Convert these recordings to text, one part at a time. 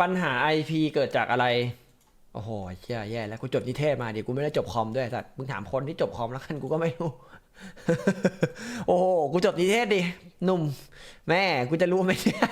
ปัญหา IP เกิดจากอะไร โอ้โหเชี่ยแย่แล้วกูจบนิเทศมาเดิกูไม่ได้จบคอมด้วยสัตว์มึงถามคนที่จบคอมแล้วกันกูก็ไม่รู้ โอ้โหกูจบนิเทศดิหนุ่ม แม่กูจะรู้ไหมเนี่ย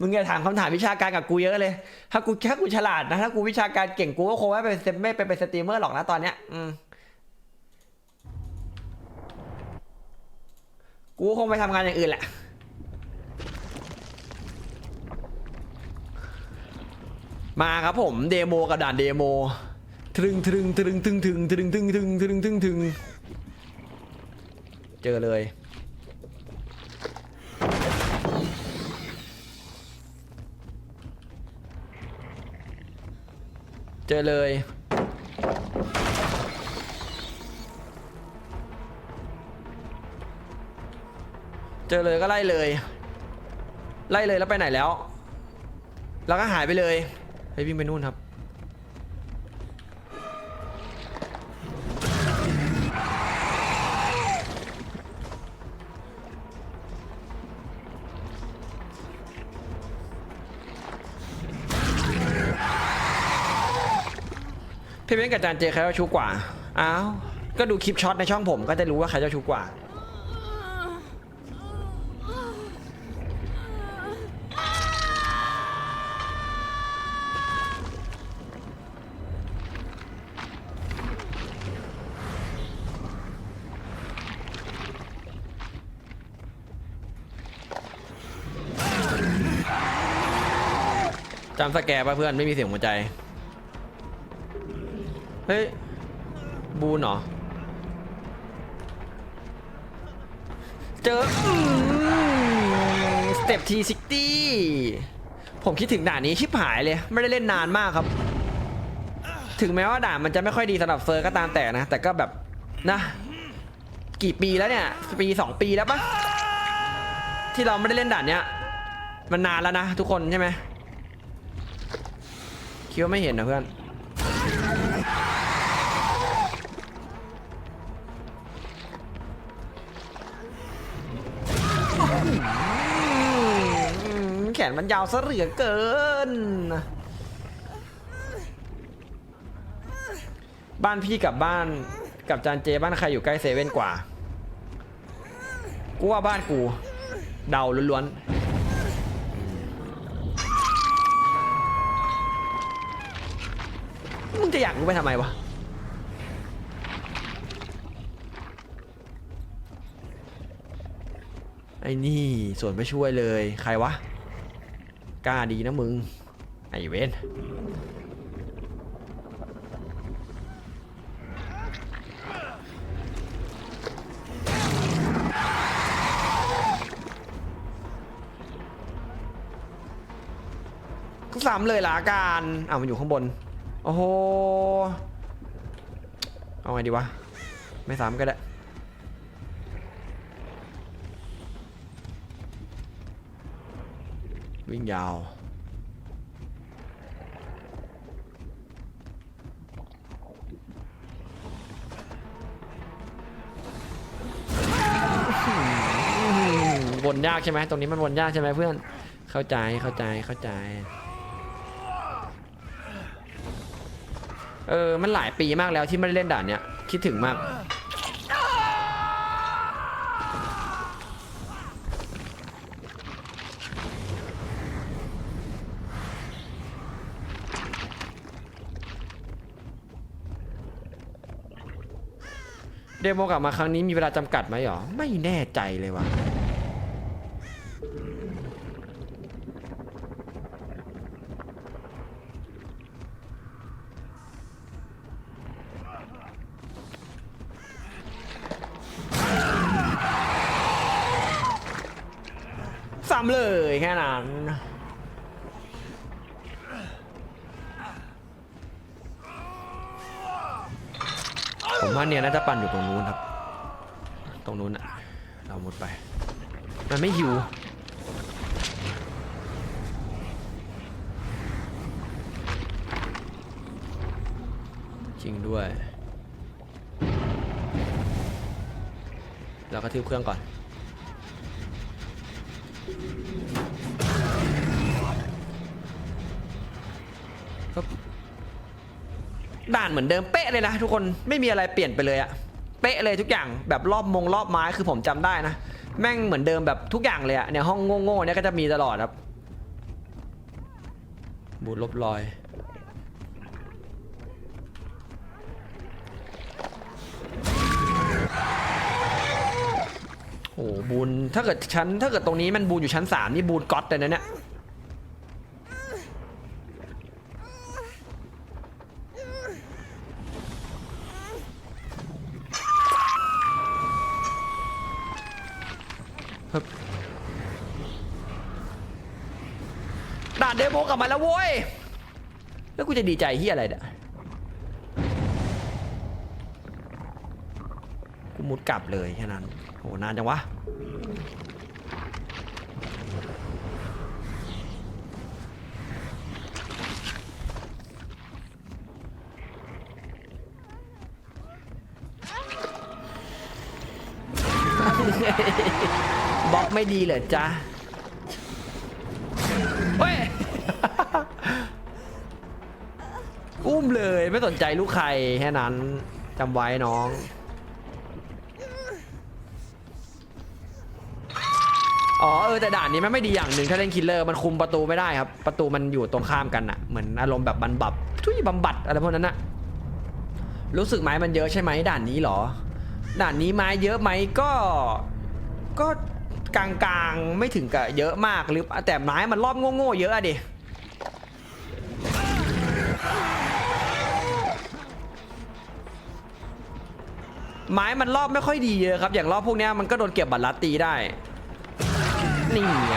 มึงอย่าถามคำถามวิชาการกับกูเยอะเลย ถ้ากูถ้ากูฉลาดนะถ้ากูวิชาการเก่งกูก็คงไม่ไปเป็นไม่ไปเป็นสตรีมเมอร์หรอกนะตอนเนี้ย อืมกูคงไปทำงานอย่างอื่นแหละ มาครับผมเดโมกับด่านเดโมทรึงทรึงทรึงทึงทึงทรึงทึงทึงทรึงทึงทึงเจอเลย เจอเลยเจอเลยก็ไล่เลย ไล่เลยแล้วไปไหนแล้ว แล้วก็หายไปเลย ไปวิ่งไปนู่นครับ พี่เบ้นกับจานเจใครเจ้าชู้กว่า อ้าว ก็ดูคลิปช็อตในช่องผมก็จะรู้ว่าใครเจ้าชู้กว่าำสแกร์ป่ะเพื่อนไม่มีเสียงหัวใจ เฮ้ย บูนเหรอ เจอสเต็ปทีซิตี้ผมคิดถึงด่านนี้ชิบหายเลย ไม่ได้เล่นนานมากครับ ถึงแม้ว่าด่านมันจะไม่ค่อยดีสำหรับเฟอร์ก็ตามแต่นะ แต่ก็แบบนะ กี่ปีแล้วเนี่ย ปีสองปีแล้วปะที่เราไม่ได้เล่นด่านเนี้ย มันนานแล้วนะทุกคนใช่ไหม คิดว่าไม่เห็นนะเพื่อน แขนมันยาวซะเหลือเกิน บ้านพี่กับบ้านกับจานเจบ้านใครอยู่ใกล้เซเว่นกว่า กูว่าบ้านกู เดาล้วนๆ มึงจะอยากรู้ไปทำไมวะ ไอ้นี่ส่วนไม่ช่วยเลยใครวะ กล้าดีนะมึง ไอ้เวนก็สามเลยละกันอ่ามันอยู่ข้างบน อ้โห เอาไงดีวะ ไม่สามก็ได้ วิ่งยาววนยากใช่ไหมตรงนี้มันวนยากใช่ไหมเพื่อน เข้าใจเข้าใจเข้าใจ เออ มันหลายปีมากแล้วที่ไม่ได้เล่นด่านเนี้ย คิดถึงมาก เดโมกลับมาครั้งนี้มีเวลาจำกัดไหมหรอ ไม่แน่ใจเลยว่ะ สามเลยแค่นั้นผมว่าเนี่ยน่าจะปั่นอยู่ตรงนู้นครับ ตรงนู้นอะเรามุดไป มันไม่หิวจริงด้วย เราก็ทืบเครื่องก่อน ด่านเหมือนเดิมเป๊ะเลยนะทุกคนไม่มีอะไรเปลี่ยนไปเลยอะเป๊ะเลยทุกอย่างแบบรอบมงรอบไม้คือผมจำได้นะแม่งเหมือนเดิมแบบทุกอย่างเลยอะเนี่ยห้องโง่ๆเนี่ยก็จะมีตลอดครับบูทลบรอยโอ้โหบูนถ้าเกิดชั้นถ้าเกิดตรงนี้มันบูนอยู่ชั้นสามนี่บูนก๊อตเลยนะเนี่ย ด่านเดโมกลับมาแล้วโว้ย แล้วกูจะดีใจเฮียอะไรเนี่ย กูมุดกลับเลยแค่นั้น โห นานจังวะ บล็อกไม่ดีเหรอจ๊ะเฮ้ย อุ้มเลยไม่สนใจลูกใครแค่นั้นจำไว้น้อง อ๋อเออแต่ด่านนี้มันไม่ดีอย่างหนึ่งถ้าเล่นคิลเลอร์มันคุมประตูไม่ได้ครับ ประตูมันอยู่ตรงข้ามกันอะเหมือนอารมณ์แบบบันบับทุยบำบัดอะไรพวกนั้นอะรู้สึกไม้มันเยอะใช่ไหมด่านนี้หรอ ด่านนี้ไม้เยอะไหมก็ก็ กลางๆ ไม่ถึงกับเยอะมากหรือแต่ไม้มันรอบโง่ๆเยอะอะดิไม้มันรอบไม่ค่อยดีเยอะครับ อย่างรอบพวกเนี้ยมันก็โดนเก็บบัตรลัดตีได้ นี่ไง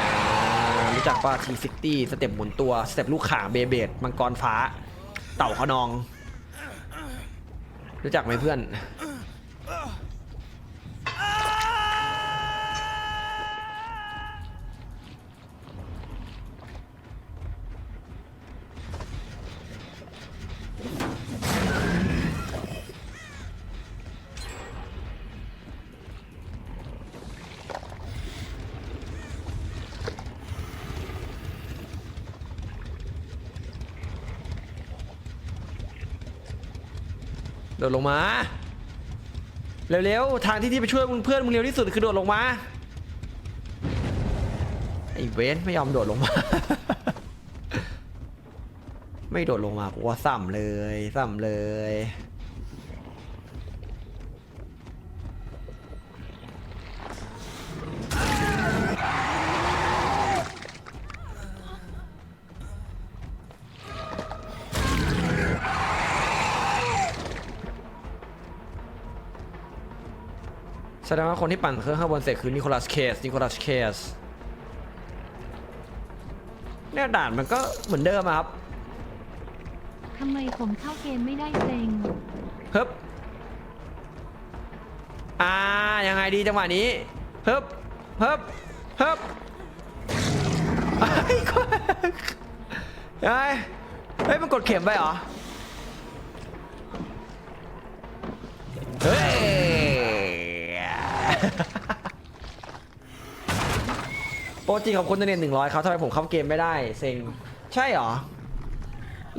รู้จักป่ะทีซิตี้สเต็ปหมุนตัว สเต็ปลูกข่างเบเบดมังกรฟ้า เต่าขนอง รู้จักไหมเพื่อน ดลงมา เร็วๆ ทางที่ที่ไปช่วยมึงเพื่อนมึงเร็วที่สุดคือโดดลงมา ไอ้เวนไม่ยอมโดดลงมา ไม่โดดลงมากูว่าซ้ำเลยซ้ำเลย ดงว่าคนที่ปั่นเครื่องข้างบนเสร็จคือนิโคลัสเคสนิโคลัสเคสเนี่ยด่านมันก็เหมือนเดิมอะครับทำไมผมเข้าเกมไม่ได้เซ็งเฮ้บอ่ายังไงดีจังหวะนี้เฮ้บเฮ้บเฮ้บไอ้ยยังไงเฮ้ยมันกดเข็มไปเหรอ ปรจีขอบคุณตัวเน็ตหนึ่งร้อยครับทำไมผมเข้าเกมไม่ได้ เซ็ง ใช่เหรอ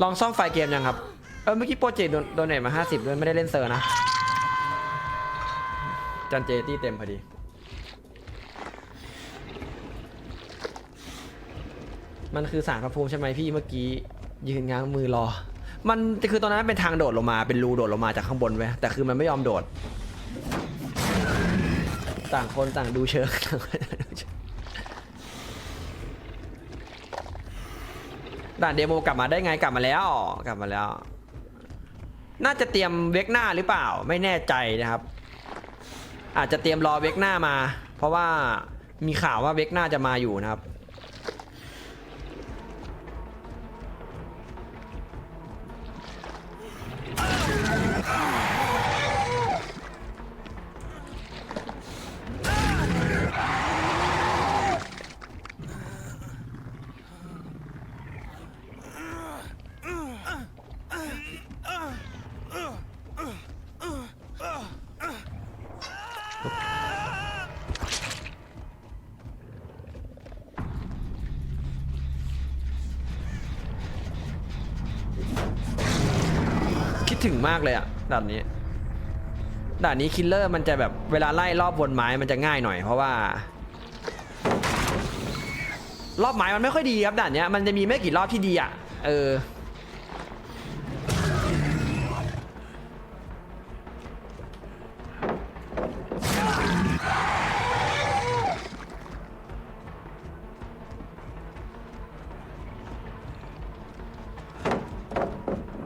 ลองซ่อมไฟล์เกมยังครับ เออเมื่อกี้โปรเจกต์โดนโดนเนทมา50ด้วยไม่ได้เล่นเซอร์นะ จันเจตี้เต็มพอดี มันคือสารพระภูมิใช่ไหมพี่เมื่อกี้ ยืนง้างมือรอ มันคือตอนนั้นเป็นทางโดดลงมาเป็นรูโดดลงมาจากข้างบนเว้แต่คือมันไม่ยอมโดด ต่างคนต่างดูเชิงต่างคนต่างดูเชิง ด่านเดโมกลับมาได้ไงกลับมาแล้ว กลับมาแล้ว น่าจะเตรียมเวกหน้าหรือเปล่า ไม่แน่ใจนะครับ อาจจะเตรียมรอเวกหน้ามา เพราะว่ามีข่าวว่าเวกหน้าจะมาอยู่นะครับ ถึงมากเลยอะด่านนี้ด่านนี้คิลเลอร์มันจะแบบเวลาไล่รอบบนไม้มันจะง่ายหน่อยเพราะว่า รอบไม้มันไม่ค่อยดีครับด่านเนี้ยมันจะมีไม่กี่รอบที่ดีอะเออ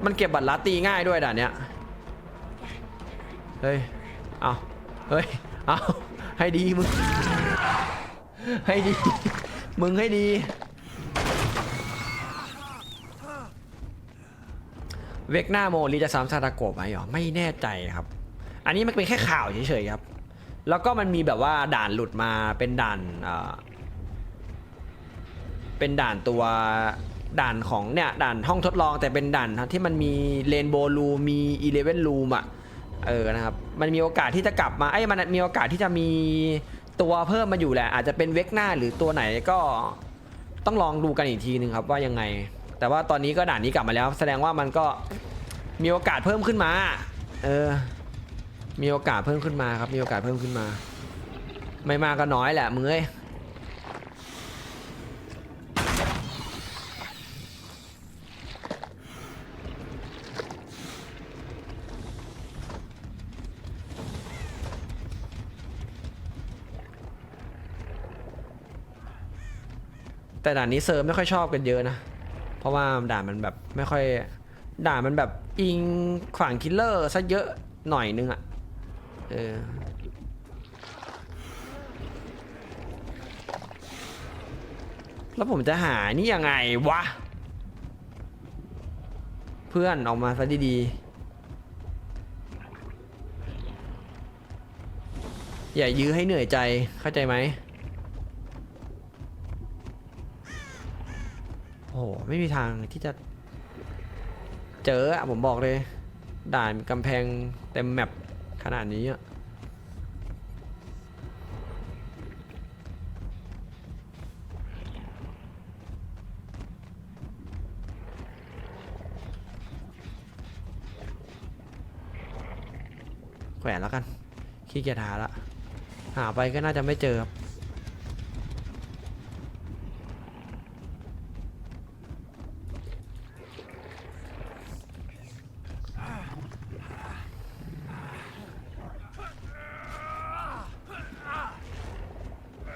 มันเก็บบัตรลัดตีง่ายด้วยด่านเนี้ย เฮ้ย เอาเฮ้ย เอาให้ดีมึง ให้ดี มึงให้ดี เวกหน้าโมลีจะซ้ำซาตาโกะไหมหรอ ไม่แน่ใจครับ อันนี้มันเป็นแค่ข่าวเฉยๆครับ แล้วก็มันมีแบบว่าด่านหลุดมาเป็นด่านเอ่อเป็นด่านตัว ด่านของเนี่ยด่านห้องทดลองแต่เป็นด่านที่มันมีเรนโบว์รูมีอีเลเวนรูมอะเออนะครับมันมีโอกาสที่จะกลับมาไอ้มันมีโอกาสที่จะมีตัวเพิ่มมาอยู่แหละ อาจจะเป็นเวกหน้าหรือตัวไหนก็ต้องลองดูกันอีกทีนึงครับว่ายังไง แต่ว่าตอนนี้ก็ด่านนี้กลับมาแล้ว แสดงว่ามันก็มีโอกาสเพิ่มขึ้นมา เออ มีโอกาสเพิ่มขึ้นมาครับ มีโอกาสเพิ่มขึ้นมา ไม่มากก็น้อยแหละมึงเอ้ย แต่ด่านนี้เซิร์ฟไม่ค่อยชอบกันเยอะนะ เพราะว่าด่านมันแบบไม่ค่อยด่านมันแบบอิงฝั่งคิลเลอร์ซะเยอะหน่อยนึงอะเออแล้วผมจะหานี่ยังไงวะ เพื่อนออกมาซะดีๆ อย่ายื้อให้เหนื่อยใจเข้าใจไหม โอ้โหไม่มีทางที่จะ เจออะผมบอกเลย ด่านกำแพงเต็มแมปขนาดนี้อะแขวนแล้วกันขี้เกียจหาละ หาไปก็น่าจะไม่เจอครับ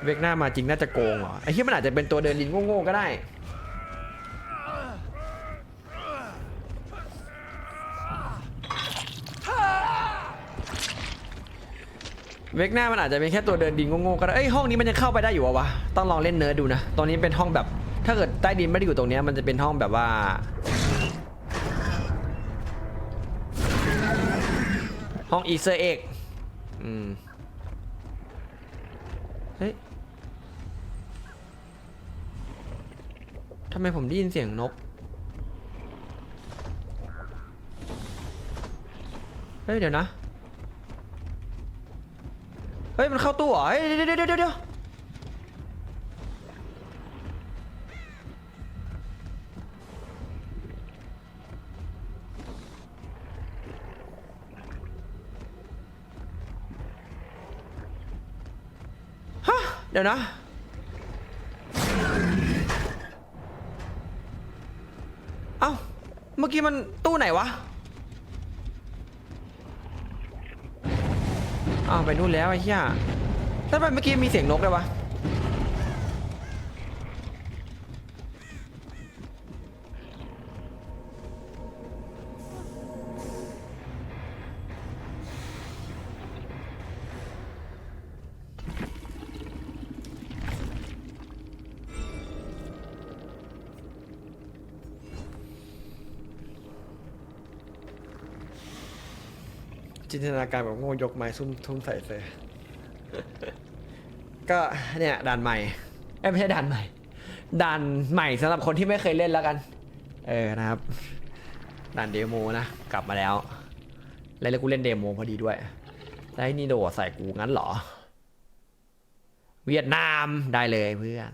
เวกหน้ามาจริงน่าจะโกงเหรอไอ้ที่มันอาจจะเป็นตัวเดินดินโง่ๆก็ได้ เวกหน้ามันอาจจะเป็นแค่ตัวเดินดินโง่ๆก็ได้เอ้ยห้องนี้มันยังเข้าไปได้อยู่วะวะต้องลองเล่นเนิร์ดดูนะตอนนี้เป็นห้องแบบ ถ้าเกิดใต้ดินไม่ได้อยู่ตรงนี้มันจะเป็นห้องแบบว่าห้องอีเซอร์เอกอืม เฮ้ยทำไมผมได้ยินเสียงนก เฮ้ย เดี๋ยวนะ เฮ้ย มันเข้าตู้เหรอ เฮ้ย เดี๋ยวเดี๋ยวเดี๋ยว เดี๋ยวนะ เอ้า เมื่อกี้มันตู้ไหนวะอ้าวไปนู่นแล้วไอ้เหี้ยแล้วทำไมเมื่อกี้มีเสียงนกเลยวะ จินตนาการแบบโง่ยกไม้ซุ่มทุ่มใส่เลยก็เนี่ยด่านใหม่เอ้ยไม่ใช่ด่านใหม่ด่านใหม่สำหรับคนที่ไม่เคยเล่นแล้วกัน เออนะครับด่านเดโมนะกลับมาแล้ว แล้วกูเล่นเดโมพอดีด้วยแล้วไอ้นี่โดดใส่กูงั้นเหรอ เวียดนามได้เลยเพื่อน